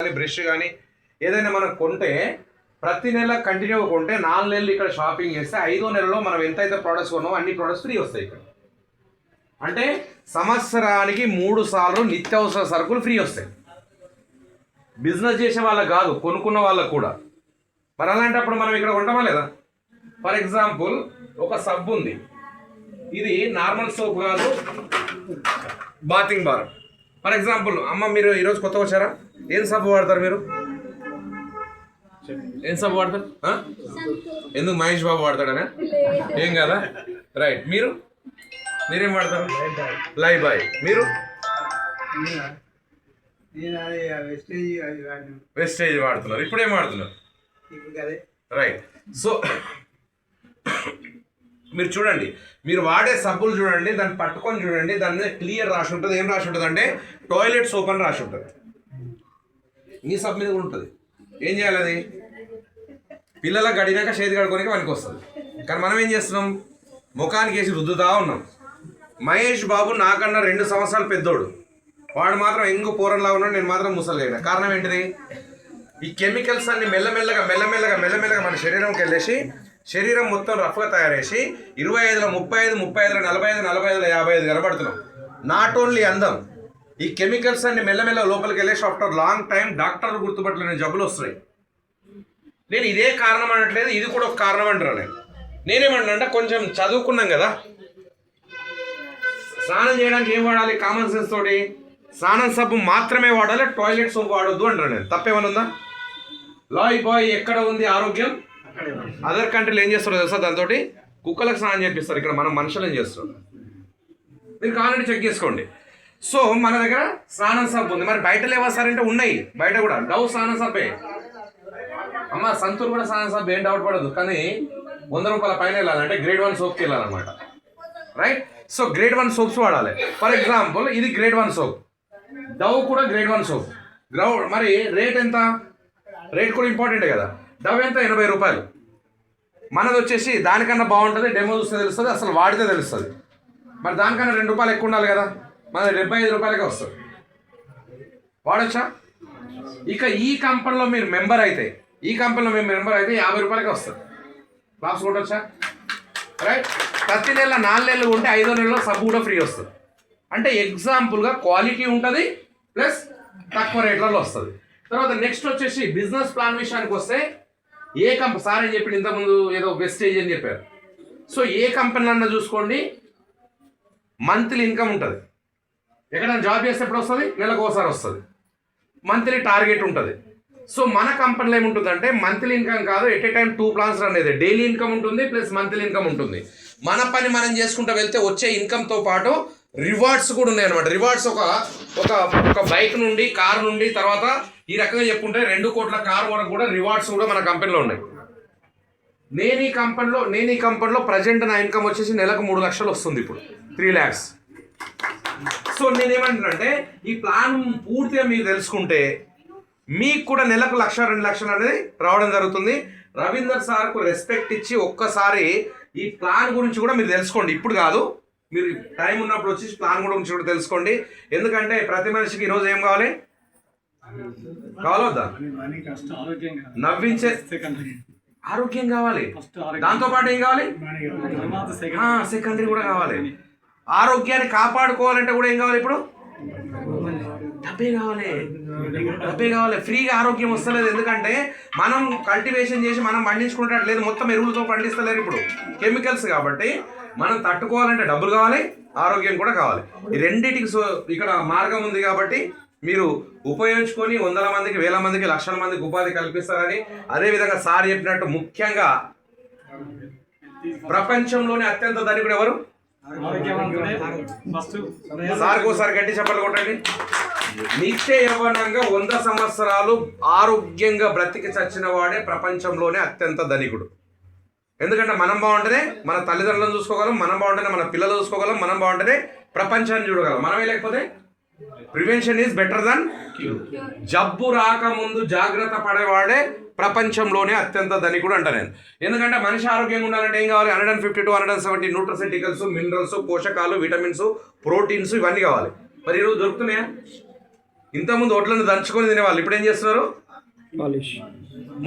కానీ బ్రష్ కానీ ఏదైనా మనం కొంటే ప్రతి నెల కంటిన్యూ కొంటే నాలుగు నెలలు ఇక్కడ షాపింగ్ చేస్తే ఐదో నెలలో మనం ఎంతైతే ప్రోడక్ట్స్ కొన్నామో అన్ని ప్రోడక్ట్స్ ఫ్రీ వస్తాయి ఇక్కడ. అంటే సంవత్సరానికి మూడు సార్లు నిత్యావసర సరుకులు ఫ్రీ వస్తాయి. బిజినెస్ చేసే వాళ్ళకి కాదు కొనుక్కున్న వాళ్ళకు కూడా. మరి అలాంటప్పుడు మనం ఇక్కడ కొంటామా లేదా? ఫర్ ఎగ్జాంపుల్ ఒక సబ్బు ఉంది. ఇది నార్మల్ సోప్ కాదు బాతింగ్ బార్ ఫర్ ఎగ్జాంపుల్ అమ్మ మీరు ఈరోజు కొత్తగా వచ్చారా? ఏం సబ్బు వాడతారు మీరు? ఏం సబ్బు వాడతారు? ఎందుకు మహేష్ బాబు వాడతాడనా? ఏం కదా? రైట్. మీరు? మీరేం వాడతారు? Live bye. మీరు? వెస్టేజ్ వాడుతున్నారు. ఇప్పుడు ఏం వాడుతున్నారు? రైట్. సో మీరు చూడండి. మీరు వాడే సబ్బులు చూడండి దాన్ని పట్టుకొని చూడండి దాని మీద క్లియర్ రాసి ఉంటుంది. ఏం రాసి ఉంటుంది అంటే టాయిలెట్ సోప్ అని రాసి ఉంటుంది. మీ సబ్ మీద కూడా ఉంటుంది. ఏం చేయాలి అది పిల్లలకు గడినాక చేతి కడుకోనికి పనికి వస్తుంది. కానీ మనం ఏం చేస్తున్నాం? ముఖానికి వేసి రుద్దుతా ఉన్నాం. మహేష్ బాబు నాకన్నా రెండు సంవత్సరాలు పెద్దోడు. వాడు మాత్రం ఎంగు పూరంలా ఉన్నాడు నేను మాత్రం ముసలిగా కారణం ఏంటిది? ఈ కెమికల్స్ అన్ని మెల్లమెల్లగా మెల్లమెల్లగా మెల్లమెల్లగా మన శరీరంకి వెళ్ళేసి శరీరం మొత్తం రఫ్గా తయారేసి ఇరవై ఐదులో ముప్పై ఐదు ముప్పై ఐదులో నలభై ఐదు నలభై ఐదులో యాభై ఐదు కనబడుతున్నాం. నాట్ ఓన్లీ అందం ఈ కెమికల్స్ అన్ని మెల్లమెల్ల లోపలికి వెళ్ళేసి ఆఫ్టర్ లాంగ్ టైం డాక్టర్లు గుర్తుపట్టలేని జబ్బులు వస్తాయి నేను ఇదే కారణం అనట్లేదు ఇది కూడా ఒక కారణం అంటున్నాను నేను? నేనేమంటానంటే అంటే కొంచెం చదువుకున్నాం కదా. స్నానం చేయడానికి ఏం వాడాలి? కామన్ సెన్స్ తోటి? స్నానం సబ్బు మాత్రమే వాడాలి? టాయిలెట్ సోప్ వాడొద్దు అంటారు నేను? తప్పేమైనా ఉందా? లాయ్ బాయ్ ఎక్కడ ఉంది ఆరోగ్యం? అదర్ కంట్రీలు ఏం చేస్తారో తెలుసా దాంతో కుక్కలకు స్నానం చేపిస్తారు. ఇక్కడ మనం మనుషులు ఏం చేస్తారు మీరు కావాలంటే చెక్ చేసుకోండి. సో మన దగ్గర స్నానం సబ్బు ఉంది. మరి బయట లేవా సార్ అంటే ఉన్నాయి. బయట కూడా. డవ్ స్నానం సబ్బే. అమ్మ సంతూర్ కూడా స్నానం సబ్బు ఏం డౌట్ పడదు కానీ వంద రూపాయల పైన వెళ్ళాలంటే గ్రేడ్ వన్ సోప్కి వెళ్ళాలన్నమాట. Right so grade one soaps వాడాలి. ఫర్ ఎగ్జాంపుల్ ఇది గ్రేడ్ వన్ సోప్ డవ్ కూడా గ్రేడ్ వన్ సోప్ గ్రౌ మరి రేట్ ఎంత? రేట్ కూడా ఇంపార్టెంట్ కదా. డవ్ ఎంత? ఎనభై రూపాయలు. మనది వచ్చేసి దానికన్నా బాగుంటుంది డెమో చూస్తే తెలుస్తుంది అసలు వాడితే తెలుస్తుంది. మరి దానికన్నా రెండు రూపాయలు ఎక్కువ ఉండాలి కదా. మన డెబ్బై ఐదు రూపాయలకే వస్తుంది. వాడచ్చా? ఇక ఈ కంపెనీలో మీరు మెంబర్ అయితే ఈ కంపెనీలో మేము మెంబర్ అయితే యాభై రూపాయలకే వస్తుంది. బాక్స్ కొట్టచ్చా? రైట్ ప్రతి నెల నాలుగు నెలలు ఉంటే ఐదో నెలలో సబ్బు కూడా ఫ్రీ వస్తుంది. అంటే ఎగ్జాంపుల్గా క్వాలిటీ ఉంటుంది ప్లస్ తక్కువ రేట్లలో వస్తుంది. తర్వాత నెక్స్ట్ వచ్చేసి బిజినెస్ ప్లాన్ విషయానికి వస్తే ఏ కంపెనీ సార్ అని చెప్పి ఇంతకుముందు? ఏదో వెస్టేజ్ అని చెప్పారు. సో ఏ కంపెనీ అన్నా చూసుకోండి మంత్లీ ఇన్కమ్ ఉంటుంది. ఎక్కడైనా జాబ్ చేస్తే ఎప్పుడు వస్తుంది నెలకు ఒకసారి వస్తుంది. మంత్లీ టార్గెట్ ఉంటుంది. సో మన కంపెనీలో ఏముంటుందంటే మంత్లీ ఇన్కమ్ కాదు at a time two plans అనేది. డైలీ ఇన్కమ్ ఉంటుంది ప్లస్ మంత్లీ ఇన్కమ్ ఉంటుంది. మన పని మనం చేసుకుంటూ వెళ్తే వచ్చే ఇన్కమ్తో పాటు రివార్డ్స్ కూడా ఉన్నాయి అనమాట రివార్డ్స్ ఒక ఒక ఒక బైక్ నుండి కార్ నుండి తర్వాత ఈ రకంగా చెప్పుకుంటే రెండు కోట్ల కార్ వరకు కూడా రివార్డ్స్ కూడా మన కంపెనీలో ఉన్నాయి. నేను ఈ కంపెనీలో నేను ఈ కంపెనీలో ప్రజెంట్ నా ఇన్కమ్ వచ్చేసి నెలకు మూడు లక్షలు వస్తుంది ఇప్పుడు. త్రీ ల్యాక్స్ సో నేనేమంటున్నానంటే ఈ ప్లాన్ పూర్తిగా మీరు తెలుసుకుంటే మీకు కూడా నెలకు లక్ష రెండు లక్షలు అనేది రావడం జరుగుతుంది. రవీందర్ సార్కు రెస్పెక్ట్ ఇచ్చి ఒక్కసారి ఈ ప్లాన్ గురించి కూడా మీరు తెలుసుకోండి. ఇప్పుడు కాదు మీరు టైం ఉన్నప్పుడు వచ్చి ప్లాన్ గురించి కూడా తెలుసుకోండి. ఎందుకంటే ప్రతి మనిషికి ఈరోజు ఏం కావాలి? కావాలొద్దా? ఆరోగ్యంగా నవ్వించే ఆరోగ్యం కావాలి. దాంతో పాటు ఏం కావాలి? సెకండరీ కూడా కావాలి. ఆరోగ్యాన్ని కాపాడుకోవాలంటే కూడా ఏం కావాలి ఇప్పుడు? డబ్బే కావాలి. డబ్బే కావాలి. ఫ్రీగా ఆరోగ్యం వస్తలేదు. ఎందుకంటే మనం కల్టివేషన్ చేసి మనం పండించుకునేటట్టు లేదు. మొత్తం ఎరువులతో పండిస్తలేరు ఇప్పుడు. కెమికల్స్ కాబట్టి మనం తట్టుకోవాలంటే డబ్బులు కావాలి ఆరోగ్యం కూడా కావాలి. ఈ రెండింటికి సో ఇక్కడ మార్గం ఉంది కాబట్టి మీరు ఉపయోగించుకొని వందల మందికి వేల మందికి లక్షల మందికి ఉపాధి కల్పిస్తారని అదేవిధంగా సార్ చెప్పినట్టు ముఖ్యంగా ప్రపంచంలోనే అత్యంత ధనికుడు ఎవరు? సార్ ఒకసారి గట్టి చెప్పలు కొట్టండి. నిత్య యవనంగా వంద సంవత్సరాలు ఆరోగ్యంగా బ్రతికి చచ్చిన వాడే ప్రపంచంలోనే అత్యంత ధనికుడు. ఎందుకంటే మనం బాగుంటేనే మన తల్లిదండ్రులను చూసుకోగలం మనం బాగుంటేనే మన పిల్లలు చూసుకోగలం మనం బాగుంటేనే ప్రపంచాన్ని చూడగలం. మనమే లేకపోతే ప్రివెన్షన్ ఈజ్ బెటర్ దన్ జబ్బు రాకముందు జాగ్రత్త పడేవాడే ప్రపంచంలోనే అత్యంత ధనికుడు అంట నేను. ఎందుకంటే మనిషి ఆరోగ్యంగా ఉండాలంటే ఏం కావాలి? Hundred and fifty to hundred and seventy nutraceuticals minerals పోషకాలు విటమిన్స్ ప్రోటీన్స్ ఇవన్నీ కావాలి. మరి ఈరోజు దొరుకుతున్నాయా? ఇంతకుముందు ఒడ్లను దంచుకొని తినేవాళ్ళు ఇప్పుడు ఏం చేస్తున్నారు?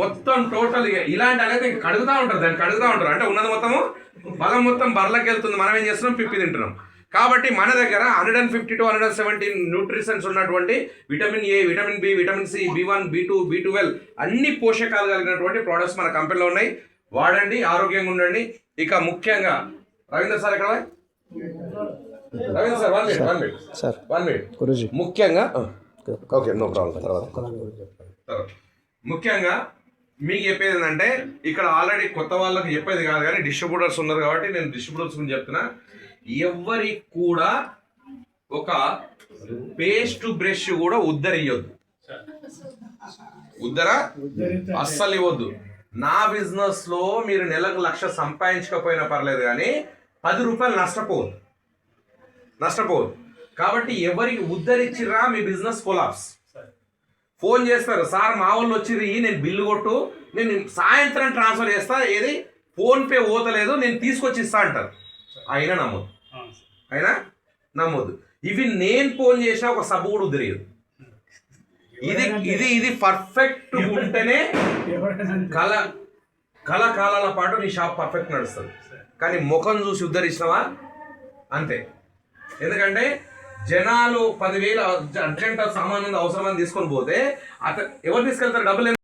మొత్తం టోటల్ ఇలాంటి అనేది కడుగుతా ఉంటారు దాన్ని కడుగుతా ఉంటారు. అంటే ఉన్నది మొత్తము బలం మొత్తం బర్లకు వెళ్తుంది. మనం ఏం చేస్తున్నాం? పిప్పి తింటున్నాం. కాబట్టి మన దగ్గర hundred and fifty to hundred and seventeen nutritions ఉన్నటువంటి vitamin A vitamin B vitamin C B one B two B twelve అన్ని పోషకాలు కలిగినటువంటి ప్రోడక్ట్స్ మన కంపెనీలో ఉన్నాయి. వాడండి ఆరోగ్యంగా ఉండండి. ఇక ముఖ్యంగా రవీంద్ర సార్ ఎక్కడ Ravindra sir one minute one minute sir one minute ముఖ్యంగా ఓకే నో ప్రాబ్లం. తర్వాత. ముఖ్యంగా మీకు చెప్పేది ఏంటంటే ఇక్కడ ఆల్రెడీ కొత్త వాళ్ళకి చెప్పేది కాదు కానీ డిస్ట్రిబ్యూటర్స్ ఉన్నారు కాబట్టి నేను డిస్ట్రిబ్యూటర్స్ గురించి చెప్తున్నా. ఎవ్వరికి కూడా ఒక పేస్ట్ బ్రష్ కూడా ఉద్దరియ్యొద్దు. ఉద్దర? అస్సలు ఇవ్వద్దు. నా బిజినెస్లో మీరు నెలకు లక్ష సంపాదించకపోయినా పర్లేదు కానీ పది రూపాయలు నష్టపోవద్దు. నష్టపోవద్దు. కాబట్టి ఎవరికి ఉద్ధరించిరా మీ బిజినెస్ కొలాప్స్ ఫోన్ చేస్తారు సార్ మా వాళ్ళు వచ్చిర్రు నేను బిల్లు కొట్టు నేను సాయంత్రం ట్రాన్స్ఫర్ చేస్తా ఏది? ఫోన్పే ఓతలేదు పోతలేదు నేను తీసుకొచ్చి ఇస్తా అంటారు. అయినా నమ్మదు అయినా? నమ్మొద్దు. ఇవి నేను ఫోన్ చేసినా ఒక సబ్బు కూడా ఇది ఇది ఇది పర్ఫెక్ట్ ఉంటేనే కళ కళ కాలాల పాటు నీ షాప్ పర్ఫెక్ట్ నడుస్తుంది. కానీ ముఖం చూసి ఉద్ధరించినవా అంతే. ఎందుకంటే జనాలు పదివేలు అర్జెంట్ సామాన్ అవసరమని తీసుకొని పోతే అత ఎవరు తీసుకెళ్తారు? డబ్బులు